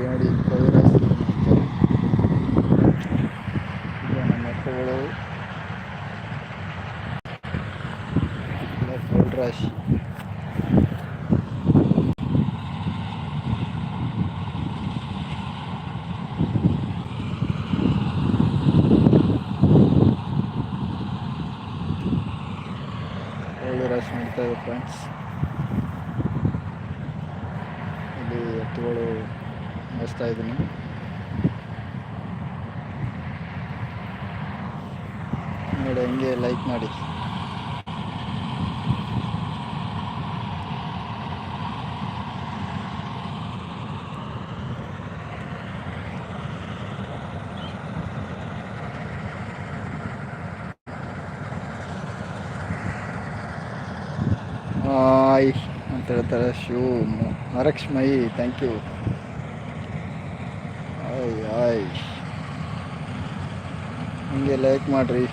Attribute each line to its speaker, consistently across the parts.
Speaker 1: ನೋಡಿ ಕೋಳಿ ರಾಶಿ ಮಾಡ್ತಾರೆ. ಈಗ ನಮ್ಮ ಎತ್ತುಗಳು ಇಲ್ಲ ಕೋಳಿ ರಾಶಿ ಕೋಳಿ ರಾಶಿ ಮಾಡ್ತಾ ಇದೆ ಫ್ರೆಂಡ್ಸ್ ಮೇಯಿಸ್ತಾ ಇದ್ದೀನಿ. ನೋಡಿ ಹಂಗೆ ಲೈಕ್ ಮಾಡಿ. ಅಂತ ಹೇಳ್ತಾರೆ. ಶಿವ ಮರಕ್ಷ್ಮಯಿ ಥ್ಯಾಂಕ್ ಯು ಹಿಂಗೆ ಲೈಕ್ ಮಾಡಿರಿ.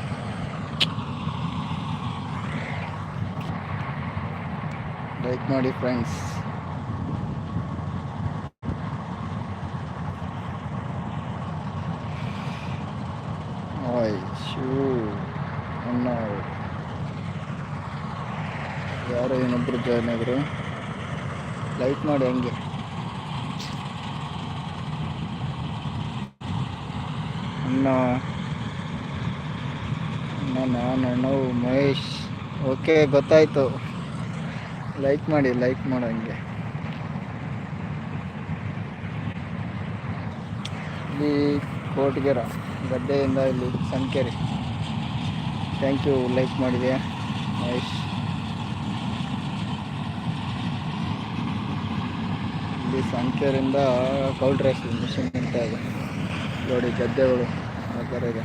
Speaker 1: ಲೈಕ್ ಮಾಡಿ ಫ್ರೆಂಡ್ಸ್ ಶಿವ ಅಣ್ಣ ಯಾರೋ ಇನ್ನೊಬ್ರು ಜಾಯ್ನ್ ಆದರು. ಲೈಕ್ ಮಾಡಿ ಹಂಗೆ. ಅಣ್ಣ. ಅಣ್ಣ, ನಾನು ಮಹೇಶ್ ಓಕೆ ಗೊತ್ತಾಯ್ತು. ಲೈಕ್ ಮಾಡಿ ಲೈಕ್ ಮಾಡೋ ಹಂಗೆ ಇಲ್ಲಿ ಕೋಟ್ಗೆರ ಗದ್ದೆಯಿಂದ ಇಲ್ಲಿ ಸಂಕೇರಿ. ಥ್ಯಾಂಕ್ ಯು ಲೈಕ್ ಮಾಡಿದೆ ಮಹೇಶ್ ಇಲ್ಲಿ ಸಂಖ್ಯೆಯಿಂದ ಕೌಲ್ ಡ್ರೆಸ್ ಮಿಷಿನ್ ಅಂತ ಇದೆ ನೋಡಿ ಗದ್ದೆಗಳು ಆ ಥರ ಇದೆ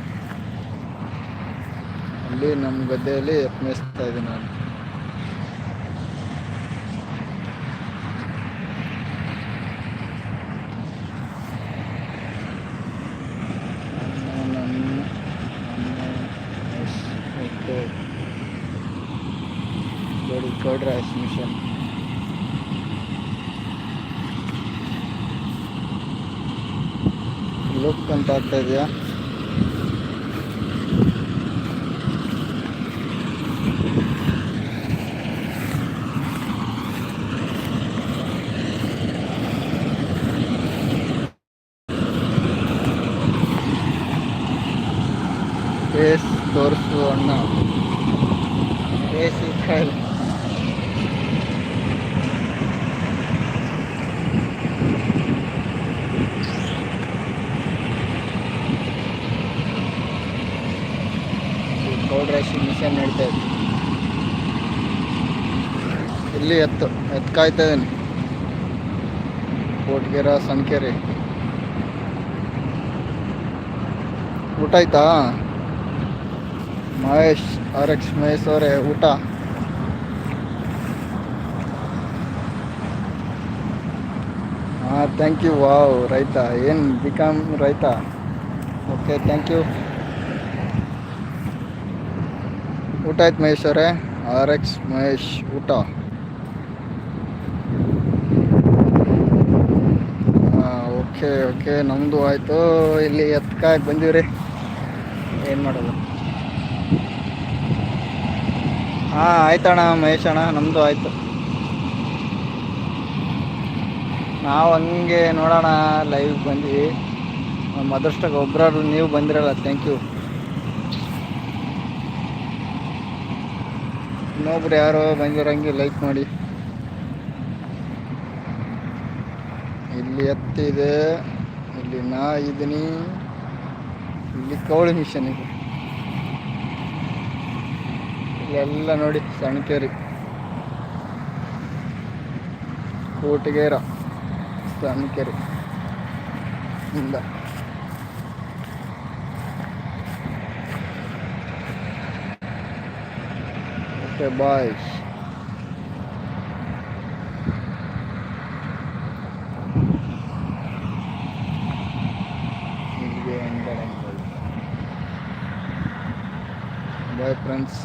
Speaker 1: ಅಲ್ಲಿ ನಮ್ಮ ಗದ್ದೆಯಲ್ಲಿ ಯತ್ನಿಸ್ತಾ ಇದ್ದೀನಿ ನಾನು. ನನ್ನ- ನನ್ನ- ನನ್ನ ಎಸ್ ಓಕೆ ನೋಡಿ ಕೌಲ್ ಡ್ರೆಸ್ ಮಿಷನ್ ಲುಕ್ ಅಂತ ಆಗ್ತಾ ಇದೆಯಾ ಫೇಸ್ ತೋರಿಸು ಅಣ್ಣ ಫೇಸ್ ಇತ್ತ ಇಲ್ಲ ಕೌಲ್ ರಾಶಿ ಮಿಷನ್ ನಡೀತಾ ಇದೆ. ಇಲ್ಲಿ ಎತ್ತು ಎತ್ತು ಕಾಯ್ತಾ ಇದ್ದೀನಿ. ಕೋಟ್ಗೆರ, ಸಣ್ಕೆರೆ. ಊಟ ಆಯ್ತಾ? ಮಹೇಶ್ ಆರ್ ಎಕ್ಸ್ ಮಹೇಶ್ ಅವರೇ, ಊಟ? ಹಾಂ ಥ್ಯಾಂಕ್ ಯು ವಾವ್ ರೈತ. ಏನು ಬಿಕಾಮ್ ರೈತ? ಓಕೆ ಥ್ಯಾಂಕ್ ಯು ಊಟ ಆಯ್ತು ಮಹೇಶ್ ಅವರೇ. ಆರ್ ಎಕ್ಸ್ ಮಹೇಶ್ ಊಟ. Okay okay. ನಮ್ಮದು ಆಯಿತು. ಇಲ್ಲಿ ಎತ್ಕಾಯಕ್ಕೆ ರೀ ಏನು ಮಾಡೋದು? ಹಾಂ, ಆಯ್ತಣ್ಣ ಮಹೇಶ್ ಅಣ್ಣ. ನಮ್ಮದು ಆಯಿತು. ನಾವು ಹಂಗೆ ನೋಡೋಣ. ಲೈವ್ ಬಂದ್ವಿ. ನಮ್ಮ ಅದೃಷ್ಟಕ್ಕೆ ಒಬ್ಬರಾದ್ರು ನೀವು ಬಂದಿರಲ್ಲ. ಥ್ಯಾಂಕ್ ಯು ಇನ್ನೊಬ್ರು ಯಾರೋ ಬಂದಿರಂಗೆ ಲೈಕ್ ಮಾಡಿ. ಇಲ್ಲಿ ಎತ್ತಿದೆ, ಇಲ್ಲಿ ನಾ ಇದ್ದೀನಿ. ಇಲ್ಲಿ ಕವಳಿ ಮಿಷನ್ ಇದೆ. ಇಲ್ಲೆಲ್ಲ ನೋಡಿ ಸಣ್ಕೇರಿ ಕೋಟಗೇರ ಸಣ್ಕೇರಿ ಇಂದ ಓಕೆ ಬಾಯ್ ಇಲ್ಲಿಗೆ ಬಾಯ್ ಫ್ರೆಂಡ್ಸ್